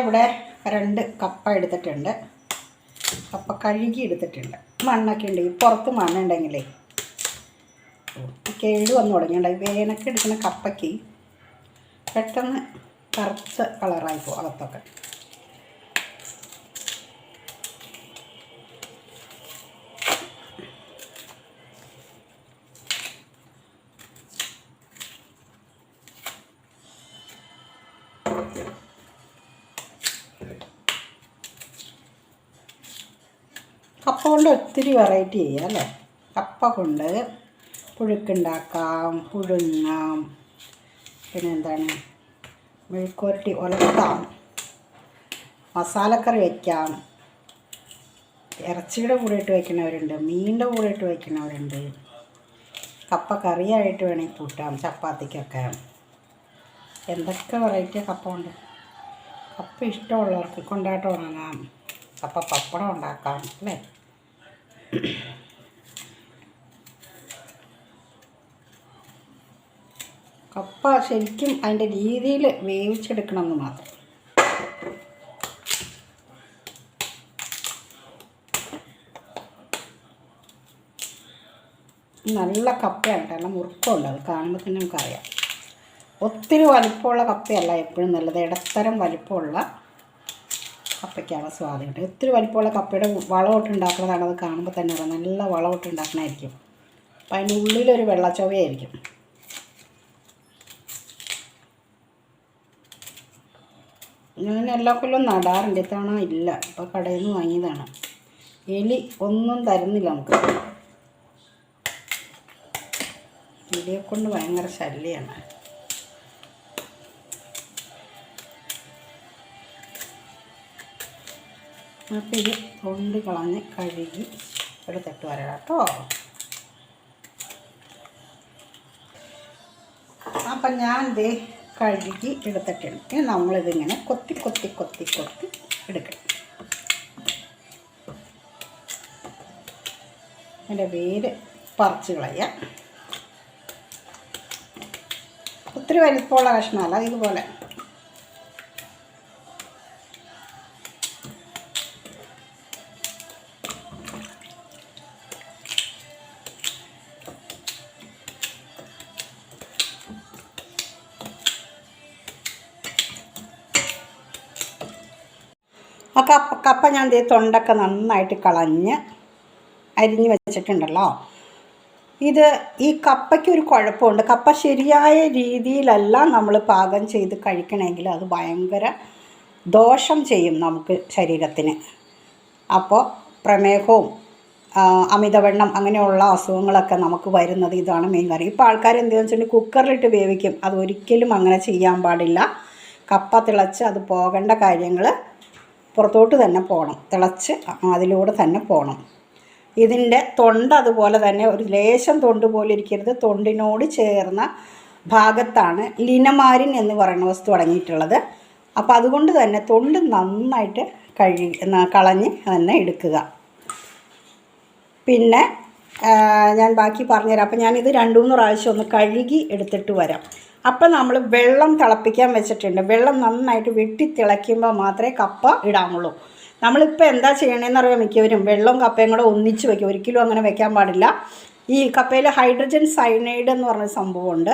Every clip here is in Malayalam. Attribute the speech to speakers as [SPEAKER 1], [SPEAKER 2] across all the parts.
[SPEAKER 1] ഇവിടെ രണ്ട് കപ്പ എടുത്തിട്ടുണ്ട്. കപ്പ കഴുകി എടുത്തിട്ടുണ്ട്. മണ്ണൊക്കെ ഉണ്ട്. പുറത്ത് മണ്ണുണ്ടെങ്കിലേ കേട് വന്നു തുടങ്ങിയുണ്ടായി വേനൊക്കെ എടുക്കുന്ന കപ്പയ്ക്ക് പെട്ടെന്ന് കറുത്ത കളറായി പോകും. അകത്തൊക്കെ. കപ്പ കൊണ്ട് ഒത്തിരി വെറൈറ്റി ചെയ്യാം അല്ലേ? കപ്പ കൊണ്ട് പുഴുക്കുണ്ടാക്കാം പുഴുങ്ങാം. പിന്നെ എന്താണ്? മെഴുക്കുരട്ടി ഉലർത്താം മസാലക്കറി വയ്ക്കാം ഇറച്ചിയുടെ കൂടെ ഇട്ട് വയ്ക്കുന്നവരുണ്ട് മീനിന്റെ കൂടെ ഇട്ട് വയ്ക്കുന്നവരുണ്ട് കപ്പ കറിയായിട്ട് വേണമെങ്കിൽ കൂട്ടാം ചപ്പാത്തിക്കൊക്കെ. എന്തൊക്കെ വെറൈറ്റി കപ്പ കൊണ്ട്? കപ്പ ഇഷ്ടമുള്ളവർക്ക് കൊണ്ടാട്ടം ഉണങ്ങാം കപ്പ പപ്പടം ഉണ്ടാക്കാം അല്ലേ? കപ്പ ശരിക്കും അതിന്റെ രീതിയിൽ വേവിച്ചെടുക്കണമെന്ന് മാത്രം. നല്ല കപ്പയാണ് നല്ല മുറുക്കമുണ്ട്. അത് കാണുമ്പോൾ തന്നെ നമുക്കറിയാം. ഒത്തിരി വലിപ്പമുള്ള കപ്പയല്ല എപ്പോഴും നല്ലത്. ഇടത്തരം വലിപ്പമുള്ള കപ്പയ്ക്കാണ് സ്വാദ് കിട്ടുക. ഒത്തിരി വലിപ്പമുള്ള കപ്പയുടെ വളമിട്ട് ഉണ്ടാക്കുന്നതാണ് അത് കാണുമ്പോൾ തന്നെ അറിയാം. നല്ല വളമിട്ട് അപ്പം അതിന്റെ ഉള്ളിലൊരു വെള്ളച്ചൊവയായിരിക്കും. ഞാൻ എല്ലാ കൊല്ലം നടാറുണ്ട്. ഇത്തവണ ഇല്ല. ഇപ്പോൾ കടയിൽ നിന്ന് വാങ്ങിയതാണ്. എലി ഒന്നും തരുന്നില്ല നമുക്ക്. എലിയെ കൊണ്ട് ഭയങ്കര ശല്യമാണ് അപ്പോൾ ഇത് തൊണ്ട് കളഞ്ഞ് കഴുകി എടുത്തിട്ട് വരാം കേട്ടോ അപ്പം ഞാൻ ദേ കഴുകി എടുത്തിട്ടുണ്ട് നമ്മളിതിങ്ങനെ കൊത്തി കൊത്തി കൊത്തി കൊത്തി എടുക്കണം. അതിന്റെ വേര് പറിച്ച് കളയാം. ഒത്തിരി വലിപ്പമുള്ള കഷ്ണമല്ല ഇതുപോലെ. ആ കപ്പ കപ്പ ഞാൻ ദേ തൊണ്ടൊക്കെ നന്നായിട്ട് കളഞ്ഞ് അരിഞ്ഞ് വെച്ചിട്ടുണ്ടല്ലോ. ഇത് ഈ കപ്പയ്ക്ക് ഒരു കുഴപ്പമുണ്ട്. കപ്പ ശരിയായ രീതിയിലല്ല നമ്മൾ പാകം ചെയ്ത് കഴിക്കണമെങ്കിൽ അത് ഭയങ്കര ദോഷം ചെയ്യും നമുക്ക് ശരീരത്തിന്. അപ്പോൾ പ്രമേഹവും അമിതവെണ്ണം അങ്ങനെയുള്ള അസുഖങ്ങളൊക്കെ നമുക്ക് വരുന്നത് ഇതാണ് മെയിൻ കാര്യം. ഇപ്പോൾ ആൾക്കാർ എന്താണെന്ന് വെച്ചിട്ടുണ്ടെങ്കിൽ കുക്കറിലിട്ട് വേവിക്കും. അത് ഒരിക്കലും അങ്ങനെ ചെയ്യാൻ പാടില്ല. കപ്പ തിളച്ച് അത് പോകേണ്ട കാര്യങ്ങൾ പുറത്തോട്ട് തന്നെ പോകണം. തിളച്ച് അതിലൂടെ തന്നെ പോകണം. ഇതിന്റെ തൊണ്ട് അതുപോലെ തന്നെ ഒരു ലേശം തൊണ്ട് പോലെ ഇരിക്കരുത്. തൊണ്ടിനോട് ചേർന്ന ഭാഗത്താണ് ലിനമാരിൻ എന്ന് പറയുന്ന വസ്തു അടങ്ങിയിട്ടുള്ളത്. അപ്പോൾ അതുകൊണ്ട് തന്നെ തൊണ്ട് നന്നായിട്ട് കഴുകി കളഞ്ഞ് തന്നെ എടുക്കുക. പിന്നെ ഞാൻ ബാക്കി പറഞ്ഞുതരാം. അപ്പോൾ ഞാനിത് രണ്ടു മൂന്ന് പ്രാവശ്യം ഒന്ന് കഴുകി എടുത്തിട്ട് വരാം. അപ്പം നമ്മൾ വെള്ളം തിളപ്പിക്കാൻ വെച്ചിട്ടുണ്ട്. വെള്ളം നന്നായിട്ട് വെട്ടി തിളയ്ക്കുമ്പോൾ മാത്രമേ കപ്പ ഇടാമുള്ളൂ നമ്മളിപ്പോൾ എന്താ ചെയ്യണമെന്ന് അറിയാം മിക്കവരും? വെള്ളവും കപ്പയും കൂടെ ഒന്നിച്ച് വയ്ക്കും ഒരിക്കലും അങ്ങനെ വെക്കാൻ പാടില്ല. ഈ കപ്പയിൽ ഹൈഡ്രജൻ സൈനൈഡ് എന്ന് പറഞ്ഞ സംഭവമുണ്ട്.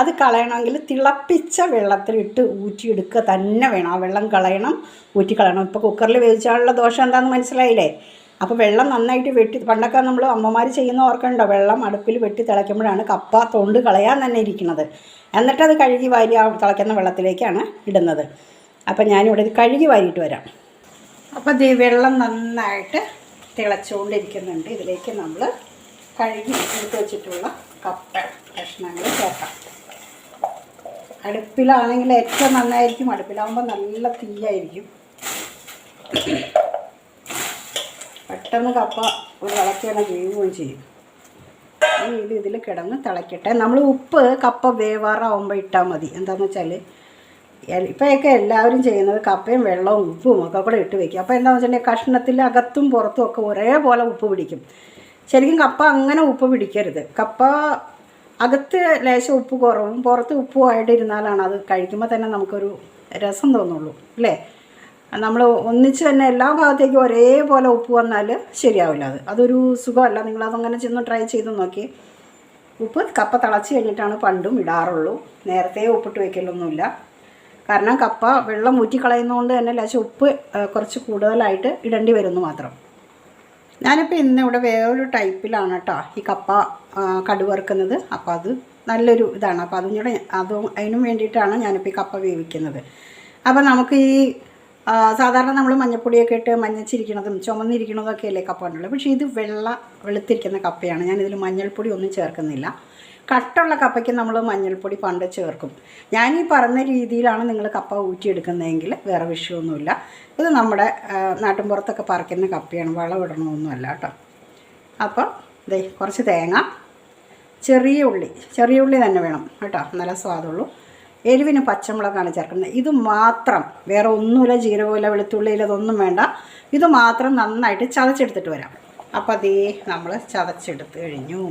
[SPEAKER 1] അത് കളയണമെങ്കിൽ തിളപ്പിച്ച വെള്ളത്തിലിട്ട് ഊറ്റിയെടുക്കുക തന്നെ വേണം. ആ വെള്ളം കളയണം ഊറ്റി കളയണം ഇപ്പോൾ കുക്കറിൽ വേവിച്ചാലുള്ള ദോഷം എന്താണെന്ന് മനസ്സിലായില്ലേ? അപ്പോൾ വെള്ളം നന്നായിട്ട് വെട്ടി പണ്ടൊക്കെ നമ്മൾ അമ്മമാർ ചെയ്യുന്ന ഓർക്കണ്ടോ? വെള്ളം അടുപ്പിൽ വെട്ടി തിളയ്ക്കുമ്പോഴാണ് കപ്പ തൊണ്ട് കളയാൻ തന്നെ ഇരിക്കുന്നത്. എന്നിട്ടത് കഴുകി വാരി ആ തിളയ്ക്കുന്ന വെള്ളത്തിലേക്കാണ് ഇടുന്നത്. അപ്പം ഞാനിവിടെ ഇത് കഴുകി വാരിയിട്ട് വരാം. അപ്പോൾ ഈ വെള്ളം നന്നായിട്ട് തിളച്ചുകൊണ്ടിരിക്കുന്നുണ്ട്. ഇതിലേക്ക് നമ്മൾ കഴുകി എടുത്ത് വെച്ചിട്ടുള്ള കപ്പ കഷ്ണങ്ങൾ ചേർക്കാം. അടുപ്പിലാണെങ്കിൽ ഏറ്റവും നന്നായിരിക്കും. അടുപ്പിലാവുമ്പോൾ നല്ല തീയായിരിക്കും. പെട്ടെന്ന് കപ്പ ഒരു തിളക്കി ചെയ്യുകയും ചെയ്യും. ഇനി ഇത് ഇതിൽ കിടന്ന് തിളയ്ക്കട്ടെ നമ്മൾ ഉപ്പ് കപ്പ വേവാറാവുമ്പോൾ ഇട്ടാൽ മതി. എന്താണെന്ന് വെച്ചാൽ ഇപ്പോഴൊക്കെ എല്ലാവരും ചെയ്യുന്നത് കപ്പയും വെള്ളവും ഉപ്പും ഒക്കെ കൂടെ ഇട്ട് വെക്കും. അപ്പോൾ എന്താണെന്ന് വെച്ചിട്ടുണ്ടെങ്കിൽ കഷ്ണത്തിൽ അകത്തും പുറത്തും ഒക്കെ ഒരേപോലെ ഉപ്പ് പിടിക്കും. ശരിക്കും കപ്പ അങ്ങനെ ഉപ്പ് പിടിക്കരുത്. കപ്പ അകത്ത് ലേശം ഉപ്പ് കുറവും പുറത്ത് ഉപ്പുമായിട്ട് ഇരുന്നാലാണ് അത് കഴിക്കുമ്പോൾ തന്നെ നമുക്കൊരു രസം തോന്നുള്ളൂ. അല്ലേ? നമ്മൾ ഒന്നിച്ച് തന്നെ എല്ലാ ഭാഗത്തേക്കും ഒരേപോലെ ഉപ്പ് വന്നാൽ ശരിയാവില്ല അത്. അതൊരു സുഖമല്ല. നിങ്ങളതങ്ങനെ ചെന്ന് ട്രൈ ചെയ്ത് നോക്കി. ഉപ്പ് കപ്പ തിളച്ച് കഴിഞ്ഞിട്ടാണ് പണ്ടും ഇടാറുള്ളൂ. നേരത്തെ ഉപ്പിട്ട് വയ്ക്കലൊന്നുമില്ല കാരണം കപ്പ വെള്ളം ഊറ്റിക്കളയുന്നതുകൊണ്ട് തന്നെ ലേശം ഉപ്പ് കുറച്ച് കൂടുതലായിട്ട് ഇടേണ്ടി വരുന്നു മാത്രം. ഞാനിപ്പോൾ ഇന്ന് ഇവിടെ വേറൊരു ടൈപ്പിലാണ് കേട്ടോ ഈ കപ്പ കടുവറുക്കുന്നത്. അപ്പോൾ അത് നല്ലൊരു ഇതാണ്. അപ്പോൾ അതും കൂടെ അതും അതിനും വേണ്ടിയിട്ടാണ് ഞാനിപ്പോൾ ഈ കപ്പ വേവിക്കുന്നത്. അപ്പോൾ നമുക്ക് ഈ സാധാരണ നമ്മൾ മഞ്ഞപ്പൊടിയൊക്കെ ഇട്ട് മഞ്ഞച്ചിരിക്കണതും ചുമന്നിരിക്കണതും ഒക്കെ അല്ലേ കപ്പ ഉണ്ടല്ലോ പക്ഷേ ഇത് വെള്ള വെളുത്തിരിക്കുന്ന കപ്പയാണ്. ഞാനിതിൽ മഞ്ഞൾപ്പൊടി ഒന്നും ചേർക്കുന്നില്ല. കട്ടുള്ള കപ്പയ്ക്ക് നമ്മൾ മഞ്ഞൾപ്പൊടി പണ്ട് ചേർക്കും. ഞാൻ ഈ പറഞ്ഞ രീതിയിലാണ് നിങ്ങൾ കപ്പ ഊറ്റിയെടുക്കുന്നതെങ്കിൽ വേറെ വിഷയമൊന്നുമില്ല. ഇത് നമ്മുടെ നാട്ടിൻപുറത്തൊക്കെ പറിക്കുന്ന കപ്പയാണ്. വളമിടണമൊന്നുമല്ല കേട്ടോ. അപ്പോൾ ഇതേ കുറച്ച് തേങ്ങ ചെറിയ ഉള്ളി ചെറിയ ഉള്ളി തന്നെ വേണം കേട്ടോ. നല്ല സ്വാദുള്ളൂ. എരിവിന് പച്ചമുളകാണ് ചേർക്കുന്നത്. ഇത് മാത്രം വേറെ ഒന്നുമില്ല ജീരകമില്ല വെളുത്തുള്ളിയില്ല ഇതൊന്നും വേണ്ട. ഇത് മാത്രം നന്നായിട്ട് ചതച്ചെടുത്തിട്ട് വരാം. അപ്പോൾ അതേ നമ്മൾ ചതച്ചെടുത്ത് കഴിഞ്ഞു.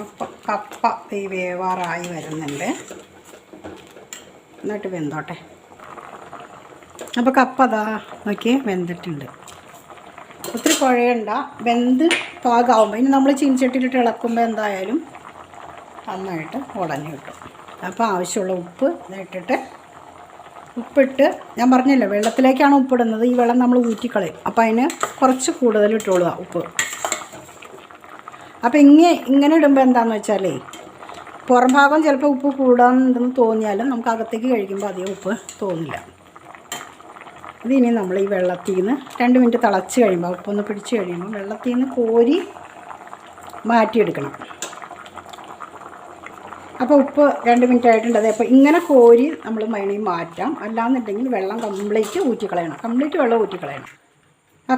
[SPEAKER 1] അപ്പം കപ്പ ഈ വേവാറായി വരുന്നുണ്ട്. എന്നിട്ട് വെന്തോട്ടെ. അപ്പോൾ കപ്പ അതാ നോക്കിയേ വെന്തിട്ടുണ്ട്. ഒത്തിരി കുഴയണ്ട വെന്ത് പാകാവുമ്പോൾ ഇനി നമ്മൾ ചീനച്ചട്ടിയിലിട്ട് ഇളക്കുമ്പോൾ എന്തായാലും നന്നായിട്ട് ഉടഞ്ഞു കിട്ടും. അപ്പോൾ ആവശ്യമുള്ള ഉപ്പ് ഇട്ടിട്ട് ഉപ്പിട്ട് ഞാൻ പറഞ്ഞല്ലോ വെള്ളത്തിലേക്കാണ് ഉപ്പിടുന്നത്. ഈ വെള്ളം നമ്മൾ ഊറ്റിക്കളയും. അപ്പോൾ അതിന് കുറച്ച് കൂടുതൽ ഇട്ടോളുക ഉപ്പ്. അപ്പോൾ ഇങ്ങനെ ഇങ്ങനെ ഇടുമ്പോൾ എന്താണെന്ന് വെച്ചാലേ പുറം ഭാഗം ചിലപ്പോൾ ഉപ്പ് കൂടാന്നുണ്ടെന്ന് തോന്നിയാലും നമുക്ക് അകത്തേക്ക് കഴിക്കുമ്പോൾ അധികം ഉപ്പ് തോന്നില്ല. ഇതിനി നമ്മൾ ഈ വെള്ളത്തിൽ നിന്ന് രണ്ട് മിനിറ്റ് തിളച്ച് കഴിയുമ്പോൾ ഉപ്പൊന്ന് പിടിച്ച് കഴിയുമ്പോൾ വെള്ളത്തിൽ നിന്ന് കോരി മാറ്റിയെടുക്കണം. അപ്പോൾ ഉപ്പ് രണ്ട് മിനിറ്റ് ആയിട്ടുണ്ട്. അതെ അപ്പോൾ ഇങ്ങനെ കോരി നമ്മൾ മൈണി മാറ്റാം. അല്ലാന്നുണ്ടെങ്കിൽ വെള്ളം കംപ്ലീറ്റ് ഊറ്റിക്കളയണം. കംപ്ലീറ്റ് വെള്ളം ഊറ്റിക്കളയണം. ആ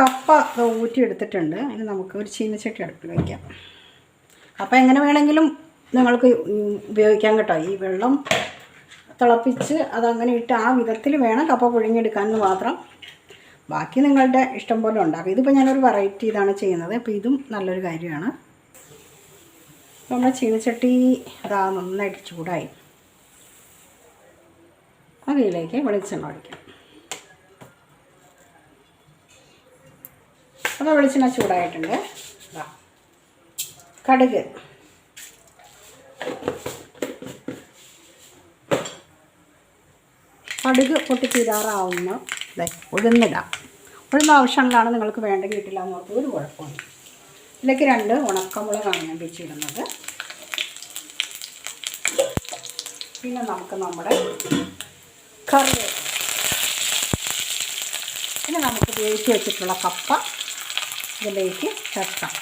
[SPEAKER 1] കപ്പ ഊറ്റി എടുത്തിട്ടുണ്ട് ഇനി നമുക്ക് ഒരു ചീനച്ചട്ടി അടുപ്പിൽ വയ്ക്കാം അപ്പോൾ എങ്ങനെ വേണമെങ്കിലും നിങ്ങൾക്ക് ഉപയോഗിക്കാൻ കേട്ടോ. ഈ വെള്ളം തിളപ്പിച്ച് അതങ്ങനെ ഇട്ട് ആ വിധത്തിൽ വേണം കപ്പ പുഴുങ്ങിയെടുക്കാൻ എന്ന് മാത്രം. ബാക്കി നിങ്ങളുടെ ഇഷ്ടം പോലെ ഉണ്ടാക്കും. ഇതിപ്പോൾ ഞാനൊരു വെറൈറ്റി ഇതാണ് ചെയ്യുന്നത്. അപ്പോൾ ഇതും നല്ലൊരു കാര്യമാണ്. നമ്മുടെ ചീനച്ചട്ടി അതാ നന്നായിട്ട് ചൂടായി. അതിലേക്ക് വെളിച്ചെണ്ണ ഒഴിക്കാം. അപ്പോൾ വെളിച്ചെണ്ണ ചൂടായിട്ടുണ്ട്. കടുക്. കടുക് പൊട്ടി തീരാറാവുന്ന ദേ ഉഴുന്നിടാം. ഉഴുന്ന ആവശ്യമുള്ളതാണ് നിങ്ങൾക്ക് വേണ്ടെങ്കിൽ കിട്ടില്ല എന്ന് ഓർത്ത് ഒരു കുഴപ്പമില്ല ഇതിലേക്ക് രണ്ട് ഉണക്കമുളകാണ് ഞാൻ വെച്ചിടുന്നത് പിന്നെ നമുക്ക് നമ്മുടെ കറി പിന്നെ നമുക്ക് വേവിച്ച് വെച്ചിട്ടുള്ള കപ്പ ഇതിലേക്ക് ചേർക്കാം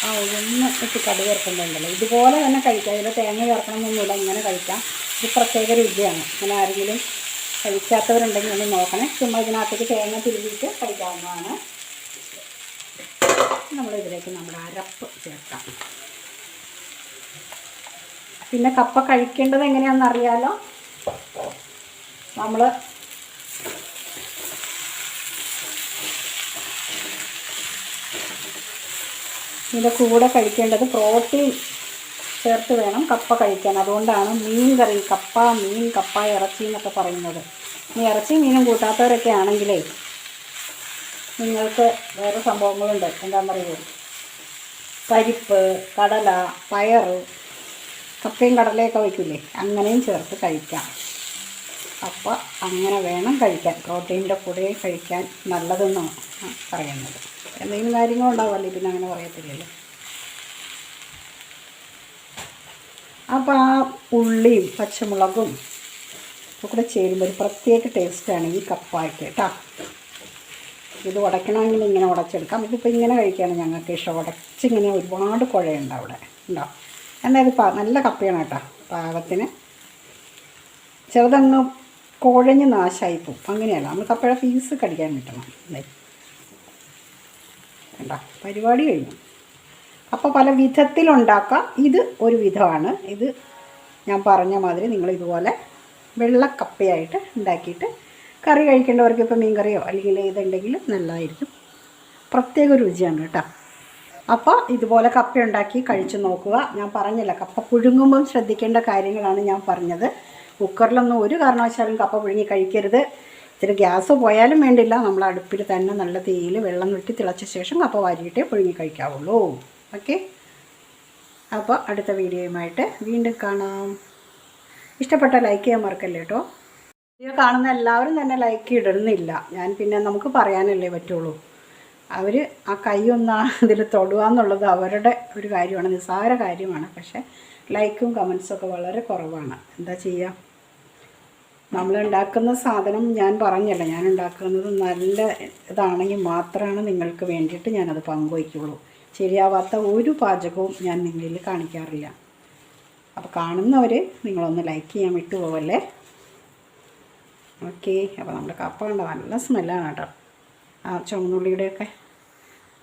[SPEAKER 1] ആ ഉഴുന്ന് ഇട്ട് കടി ചേർക്കുന്നുണ്ടല്ലോ. ഇതുപോലെ തന്നെ കഴിക്കാം. ഇതിൽ തേങ്ങ ചേർക്കണമെന്നൊന്നുമില്ല. ഇങ്ങനെ കഴിക്കാം. ഇത് പ്രത്യേക രുചിയാണ്. അങ്ങനെ ആരെങ്കിലും കഴിക്കാത്തവരുണ്ടെങ്കിൽ ഒന്ന് നോക്കണേ. ചുമ്മാ ഇതിനകത്തേക്ക് തേങ്ങ തിരുവിയിട്ട് കഴിക്കാവുന്നതാണ്. നമ്മളിതിലേക്ക് നമ്മുടെ അരപ്പ് ചേർക്കാം. പിന്നെ കപ്പ കഴിക്കേണ്ടത് എങ്ങനെയാണെന്ന് അറിയാലോ? നമ്മൾ ഇതിന്റെ കൂടെ കഴിക്കേണ്ടത് പ്രോട്ടീൻ ചേർത്ത് വേണം കപ്പ കഴിക്കാൻ. അതുകൊണ്ടാണ് മീൻ കറി കപ്പ മീൻ കപ്പ ഇറച്ചി എന്നൊക്കെ പറയുന്നത്. ഈ ഇറച്ചി മീനും കൂട്ടാത്തവരൊക്കെ ആണെങ്കിലേ നിങ്ങൾക്ക് വേറെ സംഭവങ്ങളുണ്ട്. എന്താണെന്നറിയോ? പരിപ്പ് കടല പയർ കപ്പയും കടലയൊക്കെ വയ്ക്കില്ലേ അങ്ങനെയും ചേർത്ത് കഴിക്കാം. കപ്പ അങ്ങനെ വേണം കഴിക്കാൻ. പ്രോട്ടീന്റെ കൂടെ കഴിക്കാൻ നല്ലതെന്നാണ് പറയുന്നത്. എന്തെങ്കിലും കാര്യങ്ങളുണ്ടാവുമല്ലേ പിന്നെ അങ്ങനെ പറയത്തില്ലല്ലോ. അപ്പോൾ ആ ഉള്ളിയും പച്ചമുളകും കൂടെ ചേരുമ്പോൾ ഒരു പ്രത്യേക ടേസ്റ്റാണ് ഈ കപ്പായ്ക്ക് കേട്ടോ. ഇത് ഉടയ്ക്കണമെങ്കിൽ ഇങ്ങനെ ഉടച്ചെടുക്കാം. ഇതിപ്പോൾ ഇങ്ങനെ കഴിക്കുകയാണ് ഞങ്ങൾക്ക് ഇഷ്ടം. ഉടച്ചിങ്ങനെ ഒരുപാട് കുഴയുണ്ട് അവിടെ. ഉണ്ടോ? എന്നാൽ ഇത് നല്ല കപ്പയാണ് കേട്ടോ പാകത്തിന്. ചെറുതങ്ങ് കുഴഞ്ഞ് നാശമായി അങ്ങനെയല്ല. നമ്മൾ കപ്പയുടെ ഫീസ് കടിക്കാൻ കിട്ടണം. കണ്ടോ? പരിപാടി കഴിഞ്ഞു. അപ്പോൾ പല വിധത്തിലുണ്ടാക്കാം. ഇത് ഒരു വിധമാണ്. ഇത് ഞാൻ പറഞ്ഞ മാതിരി നിങ്ങൾ ഇതുപോലെ വെള്ളക്കപ്പയായിട്ട് ഉണ്ടാക്കിയിട്ട് കറി കഴിക്കേണ്ടവർക്ക് ഇപ്പോൾ മീൻ കറിയോ അല്ലെങ്കിൽ ഇതുണ്ടെങ്കിൽ നല്ലതായിരിക്കും. പ്രത്യേക രുചിയാണ് കേട്ടോ. അപ്പോൾ ഇതുപോലെ കപ്പ ഉണ്ടാക്കി കഴിച്ചു നോക്കുക. ഞാൻ പറഞ്ഞില്ല കപ്പ പുഴുങ്ങുമ്പം ശ്രദ്ധിക്കേണ്ട കാര്യങ്ങളാണ് ഞാൻ പറഞ്ഞത്. കുക്കറിലൊന്നും ഒരു കാരണവശാലും കപ്പ പുഴുങ്ങി കഴിക്കരുത്. ഇത്തിരി ഗ്യാസ് പോയാലും വേണ്ടില്ല. നമ്മൾ അടുപ്പിൽ തന്നെ നല്ല തീയിൽ വെള്ളം വെട്ടി തിളച്ച ശേഷം കപ്പ വാരിയിട്ടേ പുഴുങ്ങി കഴിക്കാവുള്ളൂ. ഓക്കെ? അപ്പോൾ അടുത്ത വീഡിയോയുമായിട്ട് വീണ്ടും കാണാം. ഇഷ്ടപ്പെട്ട ലൈക്ക് ചെയ്യാൻ മറക്കല്ലേ കേട്ടോ? വീഡിയോ കാണുന്ന എല്ലാവരും തന്നെ ലൈക്ക് ഇടുന്നില്ല ഞാൻ പിന്നെ നമുക്ക് പറയാനല്ലേ പറ്റുള്ളൂ. അവർ ആ കൈ ഒന്ന് ഇതിൽ തൊടുക എന്നുള്ളത് അവരുടെ ഒരു കാര്യമാണ് നിസ്സാര കാര്യമാണ്. പക്ഷേ ലൈക്കും കമൻസും ഒക്കെ വളരെ കുറവാണ്. എന്താ ചെയ്യുക നമ്മൾ ഉണ്ടാക്കുന്ന സാധനം ഞാൻ പറഞ്ഞല്ല. ഞാൻ ഉണ്ടാക്കുന്നത് നല്ല ഇതാണെങ്കിൽ മാത്രമാണ് നിങ്ങൾക്ക് വേണ്ടിയിട്ട് ഞാനത് പങ്കുവയ്ക്കുള്ളൂ. ശരിയാവാത്ത ഒരു പാചകവും ഞാൻ നിങ്ങളിൽ കാണിക്കാറില്ല. അപ്പോൾ കാണുന്നവർ നിങ്ങളൊന്ന് ലൈക്ക് ചെയ്യാൻ വിട്ടുപോവല്ലേ? ഓക്കെ. അപ്പോൾ നമ്മുടെ കപ്പ കണ്ട നല്ല സ്മെല്ലാണ് കേട്ടോ. ആ ചുവന്നുള്ളിയുടെയൊക്കെ.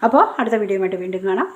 [SPEAKER 1] അപ്പോൾ അടുത്ത വീഡിയോ വീണ്ടും കാണാം.